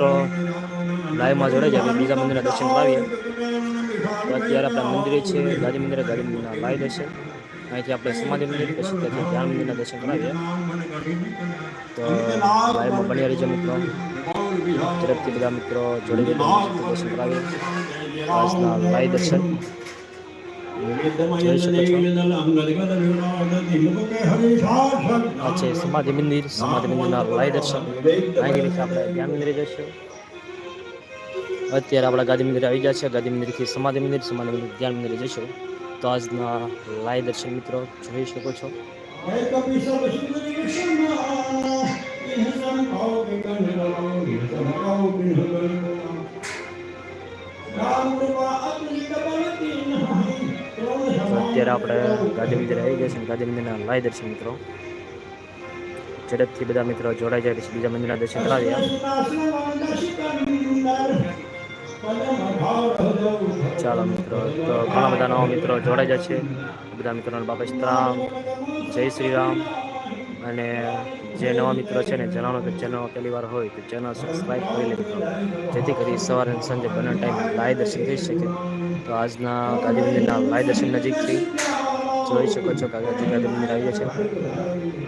તો લાઈવમાં જોડાઈ જાય બીજા મંદિરના દર્શન કરાવીએ. તો અત્યારે આપણા મંદિરે છે, ગાંધી મંદિરે, ગાંધી મંદિરના લાઈવ દર્શન. અહીંથી આપણે સમાધિ મંદિર પછી ત્યાંથી ધ્યાન મંદિરના દર્શન કરાવીએ. તો લાઈવમાં બની રહીજો મિત્રો. ઝડપથી બધા મિત્રો જોડી દર્શન કરાવીએ. આજના લાઈવ દર્શન. આ છે સમાધિ મંદિર સમાધિ મંદિરના લાય દર્શન અહીંથી આપણે ધ્યાન મંદિરે જશું અત્યારે આપણા ગાંધી મંદિર આવી ગયા છે ગાંધી મંદિરથી સમાધિ મંદિર સમાધિ મંદિર ધ્યાન મંદિરે જશું તો આજના લાય દર્શન મિત્રો જોઈ શકો છો અત્યારે આપણે ગાંધી મંદિર આવી ગયા છે ગાંધી મંદિરના લાય દર્શન મિત્રો. ઝડપથી બધા મિત્રો જોડાઈ જાય છે બીજા મંદિરના દર્શન કરાવ્યા ચાલો મિત્રો, તો ઘણા બધા નવા મિત્રો જોડાઈ જાય છે. બધા મિત્રોને બાપા સીતારામ જય શ્રી રામ. અને જે નવા મિત્રો છે ને, જણાવો કે ચેનલ પહેલી વાર હોય તો ચેનલ સબસ્ક્રાઈબ કરી લેજો જેથી કરી સવારે અને સાંજે બંને ટાઈમ લાઈવ દર્શન થઈ શકે. તો આજના ગાંધી મંદિરના લાઈવ દર્શન નજીકથી જોઈ શકો છો કાજી ગાંધી મંદિર આવીએ છે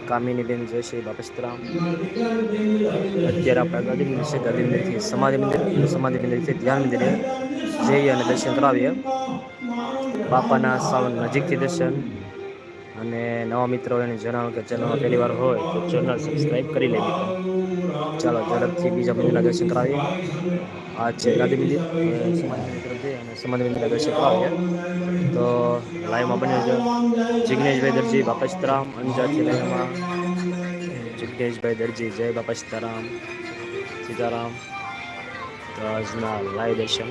કામિની બેન જય શ્રી બાપસ્તરામ. સીતારામ અત્યારે આપણે ગાંધી મંદિર છે ગાંધી મંદિરથી સમાધિ મંદિર, સમાધિ મંદિરથી ધ્યાન મંદિરે જઈએ અને દર્શન કરાવીએ. બાપાના સાવ નજીકથી દર્શન અને નવા મિત્રો એને જણાવો કે ચેનલમાં પહેલી વાર હોય તો ચેનલ સબસ્ક્રાઈબ કરી લેવી ચાલો ઝડપથી બીજા મંદિરના દર્શન કરાવીએ. આ છે ગાંધી મંદિર. મંદિરના દર્શન કરાવીએ તો લાઈવમાં બન્યો છે જિગ્નેશભાઈ દરજી, બાપા સીતારામ, અંજારથી લાઈવમાં જિગ્નેશભાઈ દરજી, જય બાપા સીતારામ સીતારામ. તો આજના લાઈવ દર્શન.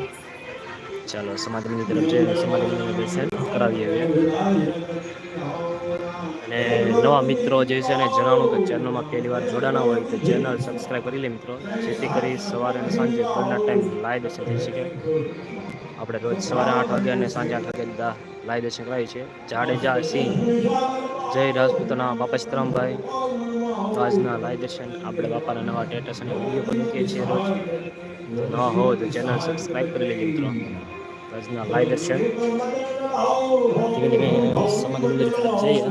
ચાલો, સમાધિ મંદિર તરફ જઈને સમાધિ મંદિરના દર્શન કરાવીએ અને નવા મિત્રો જે છે ને જણાવું કે ચેનલમાં પહેલી વાર જોડાના હોય તો ચેનલ સબસ્ક્રાઈબ કરી લે મિત્રો. જેથી કરી સવારે અને સાંજે બંને ટાઈમ લાઈવ દર્શન થઈ શકે. આપણે રોજ સવારે આઠ વાગે અને સાંજે આઠ વાગ્યા બધા લાઈવ દર્શન કરાવીએ છીએ. જાડેજા સિંહ, જય રાજપૂતના બાપા સીતરામભાઈ આજના લાઈ દર્શન આપણે બાપાના નવા સ્ટેટસ અને વીડિયો પણ મૂકીએ છીએ રોજ. નવા હો તો ચેનલ સબસ્ક્રાઈબ કરી લેજો મિત્રો. આજના લાઈ દર્શન. ધીમે ધીમે સમાધિ મંદિર તરફ જઈએ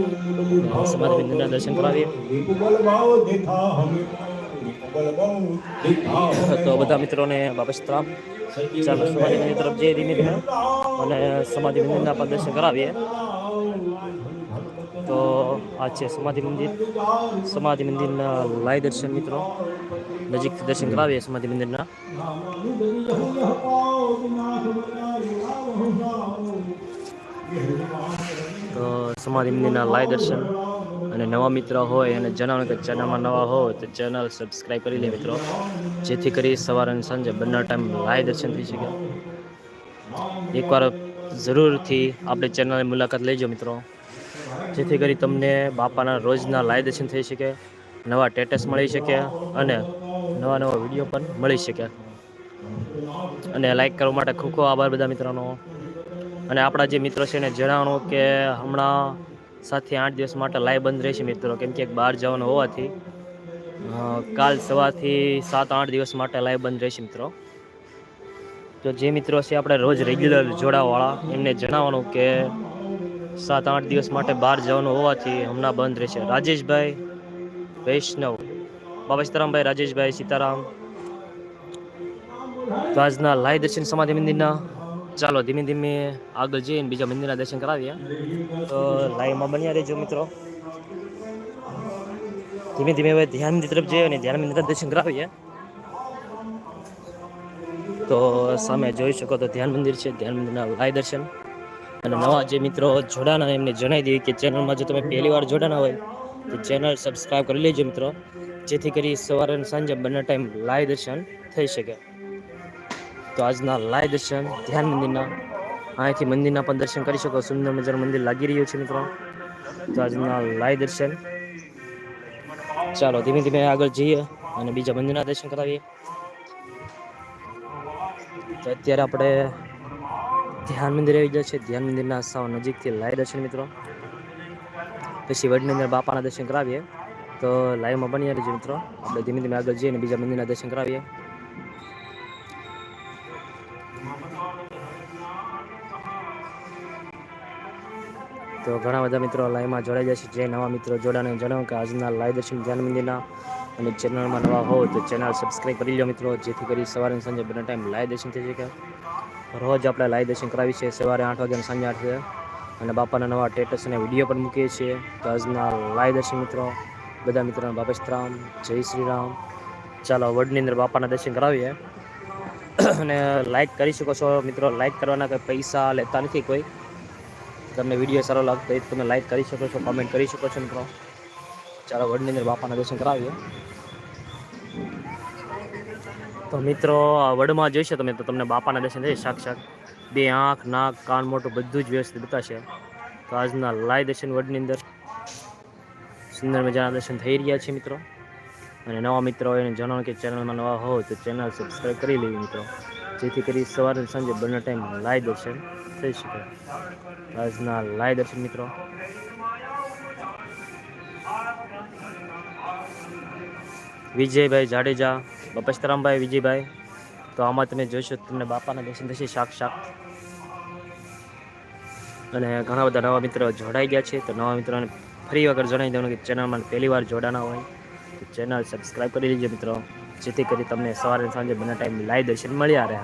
સમાધિ મંદિરના દર્શન કરાવીએ. તો બધા મિત્રોને બાપા સીતરામ ચાલો સમાધિ મંદિર તરફ જઈએ ધીમે ધીમે. અને સમાધિ મંદિરના પણ દર્શન કરાવીએ. તો આ છે સમાધિ મંદિર. સમાધિ મંદિરના લાય દર્શન મિત્રો. નજીક દર્શન કરાવીએ સમાધિ મંદિરના. તો સમાધિ મંદિરના લાય દર્શન. અને નવા મિત્ર હોય અને જણાવો કે ચેનલમાં નવા હોય તો ચેનલ સબસ્ક્રાઈબ કરી લે મિત્રો. જેથી કરી સવારે અને સાંજે બંને ટાઈમ લાઈવ દર્શન થઈ શકે. એકવાર જરૂરથી આપણે ચેનલની મુલાકાત લેજો મિત્રો. જેથી કરી તમને બાપાના રોજના લાઈવ દર્શન થઈ શકે, નવા ટેટસ મળી શકે અને નવા નવા વીડિયો પણ મળી શકે. અને લાઈક કરવા માટે ખૂબ ખૂબ આભાર બધા મિત્રોનો. અને આપણા જે મિત્રો છે એને જણાવવાનું કે હમણાં સાતથી આઠ દિવસ માટે લાઈવ બંધ રહેશે મિત્રો. કેમ કે બહાર જવાનું હોવાથી કાલ સવારથી સાત આઠ દિવસ માટે લાઈવ બંધ રહેશે મિત્રો. તો જે મિત્રો છે આપણે રોજ રેગ્યુલર જોડાવાળા, એમને જણાવવાનું કે સાત આઠ દિવસ માટે બહાર જવાનું હોવાથી હમણાં બંધ રહેશે. રાજેશભાઈ, વૈષ્ણવ, બાબા સીતારામભાઈ, રાજેશભાઈ સીતારામ આજના લાઈ દર્શન સમાધિ મંદિરના ચાલો ધીમે ધીમે આગળ જઈને બીજા મંદિરના દર્શન કરાવીએ. તો લાઈવમાં બન્યા રહેજો મિત્રો. ધીમે ધીમે હવે ધ્યાન તરફ જઈએ અને ધ્યાન મંદિરના દર્શન કરાવીએ. તો સામે જોઈ શકો તો ધ્યાન મંદિર છે, ધ્યાન મંદિરના લાઈ દર્શન. અને નવા જે મિત્રો જોડાના એમને જણાવી દઈએ કે ચેનલમાં જો તમે પહેલી વાર જોડાના હોય તો ચેનલ સબસ્ક્રાઈબ કરી લેજો મિત્રો. જેથી કરી સવારે અને સાંજે બંને ટાઈમ લાઈ દર્શન થઈ શકે. તો આજના લાઈવ દર્શન, ધ્યાન મંદિરના, અહીંથી મંદિરના પણ દર્શન કરી શકો. સુંદર નજર મંદિર લાગી રહ્યું છે મિત્રો. તો આજના લાઈવ દર્શન. ચાલો, ધીમે ધીમે આગળ જઈએ અને બીજા મંદિરના દર્શન કરાવીએ. તો અત્યારે આપણે ધ્યાન મંદિર આવી જાય છે. ધ્યાન મંદિરના સાવ નજીકથી લાઈવ દર્શન મિત્રો. પછી વડની અંદર બાપાના દર્શન કરાવીએ. તો લાઈવમાં બની રહીજો મિત્રો. આપણે ધીમે ધીમે આગળ જઈએ અને બીજા મંદિરના દર્શન કરાવીએ. તો ઘણા બધા મિત્રો લાઈવમાં જોડાઈ જશે. જે નવા મિત્રો જોડાને જણાવો કે આજના લાઈવ દર્શન ધ્યાન મંદિરના અને ચેનલમાં નવા હોવ તો ચેનલ સબસ્ક્રાઈબ કરી લો મિત્રો, જેથી કરી સવારે સાંજે બંને ટાઈમ લાઈવ દર્શન થઈ શકે. રોજ આપણે લાઈવ દર્શન કરાવી છે સવારે આઠ વાગે સાંજે આઠ વાગે અને બાપાના નવા ટેટસ અને વીડિયો પણ મૂકીએ છીએ. તો આજના લાઈવ દર્શન મિત્રો, બધા મિત્રોને બાપસ્તરામ જય શ્રી રામ. ચાલો, વડની અંદર બાપાના દર્શન કરાવીએ. અને લાઈક કરી શકો છો મિત્રો લાઈક કરવાના કંઈ પૈસા લેતા નથી કોઈ. તમને વીડિયો સારો લાગતો હોય તમે લાઈક કરી શકો છો કોમેન્ટ કરી શકો છો મિત્રો. ચાલો વડની અંદર બાપાના દર્શન કરાવીએ. તો મિત્રો વડમાં જોઈશે તમે, તો તમને બાપાના દર્શન થઈ સાક્ષાત. બે આંખ, નાક, કાન મોટું બધું જ વ્યવસ્થિત બતાશે. તો આજના લાય દર્શન વડની અંદર. સુંદર મજાના દર્શન થઈ રહ્યા છે મિત્રો. અને નવા મિત્રો, એને જણાવો કે ચેનલમાં નવા હોય તો ચેનલ સબસ્ક્રાઈબ કરી લેવી મિત્રો. જેથી કરી સવારે સાંજે બંને ટાઈમ લાઈવ દર્શન. થઈ શકે. આજના લાય દર્શન મિત્રો. વિજયભાઈ જાડેજા બપસ્તરામભાઈ વિજયભાઈ. તો આમાં તમે જોશો તમને બાપાના દર્શન થશે સાક્ષાત અને ઘણા બધા નવા મિત્રો જોડાઈ ગયા છે. તો નવા મિત્રોને ફરી વગર જણાવી દઉં કે ચેનલમાં પહેલી વાર જોડાના હોય ચેનલ સબસ્ક્રાઈબ કરી લેજો મિત્રો. જેથી કરી તમને સવારે સાંજે બંને ટાઈમ લાઈવ દર્શન મળ્યા રહે.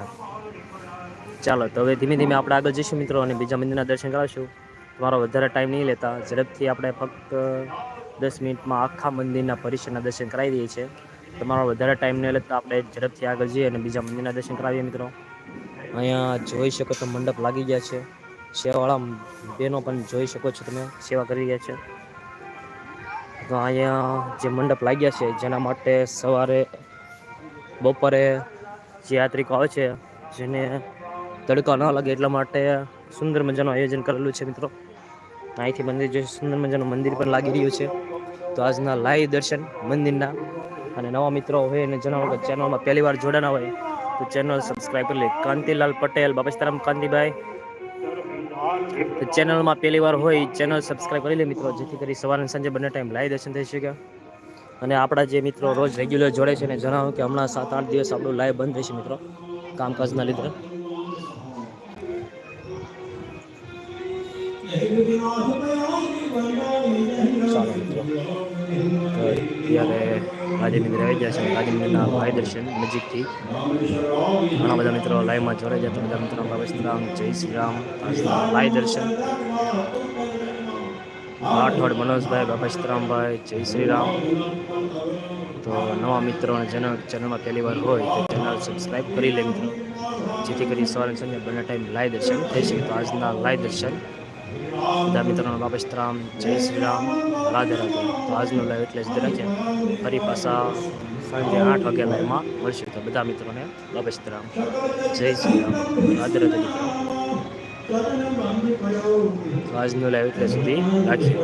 ચાલો, તો હવે ધીમે ધીમે આપણે આગળ જઈશું મિત્રો અને બીજા મંદિરના દર્શન કરાવશું. તમારો વધારે ટાઈમ નહીં લેતા, ઝડપથી આપણે ફક્ત દસ મિનિટમાં આખા મંદિરના પરિસરના દર્શન કરાવી દઈએ છીએ. તમારો વધારે ટાઈમ નહીં લેતા, આપણે ઝડપથી આગળ જઈએ અને બીજા મંદિરના દર્શન કરાવીએ મિત્રો. અહીંયા જોઈ શકો તો મંડપ લાગી ગયા છે. સેવાવાળા બહેનો પણ જોઈ શકો છો તમે, સેવા કરી રહ્યા છે. તો અહીંયા જે મંડપ લાગ્યા છે, જેના માટે સવારે, બપોરે જે યાત્રિકો આવે છે, જેને તડકા ન લાગે એટલા માટે સુંદર મજાનું આયોજન કરેલું છે મિત્રો. અહીંથી મંદિર જોઈ સુંદર મજાનું મંદિર પણ લાગી રહ્યું છે. તો આજના લાઈવ દર્શન મંદિરના. અને નવા મિત્રો હોય એને જણાવો કે ચેનલમાં પહેલી વાર જોડાના હોય, તો ચેનલ સબસ્ક્રાઈબ કરી લે. કાંતિલાલ પટેલ, બાપસ્તરામ કાંતિભાઈ. તો ચેનલમાં પહેલી વાર હોય ચેનલ સબસ્ક્રાઈબ કરી લે મિત્રો. જેથી કરી સવારે અને સાંજે બંને ટાઈમ લાઈવ દર્શન થઈ શકે. અને આપણા જે મિત્રો રોજ રેગ્યુલર જોડે છે ને જણાવો કે હમણાં સાત આઠ દિવસ આપણું લાઈવ બંધ રહેશે મિત્રો, કામકાજના લીધે. ચાલો મિત્રો. અત્યારે ગાંધી મંદિર આવી ગયા છે ગાંધી મંદિરના ભાઈ દર્શન નજીકથી. ઘણા બધા મિત્રો લાઈવમાં જોડાઈ જતા બધા મિત્રો રામ, જય શ્રી રામ. ભાઈ દર્શન. રાઠોડ મનોજભાઈ, બાબા જય શ્રી રામ. તો નવા મિત્રો અને ચેનલમાં પહેલી વાર હોય તો ચેનલ સબસ્ક્રાઈબ કરી લે જેથી કરી સવારે સંજે બંને ટાઈમ લાઈવ દર્શન થઈ શકે. તો આજના લાઈવ દર્શન બધા મિત્રોનો બાબા શ્રીરામ જય શ્રી રામ, રાધે રાધે. તો લાઈવ એટલે જ રાખ્યા ફરી પાછા સાંજે આઠ વાગે લાઈવમાં મળશું. તો બધા મિત્રોને બાબા શ્રીરામ જય શ્રી રામ, રાધે રાધે મિત્રો. લાઈવ એટલે સુધી રાખીએ.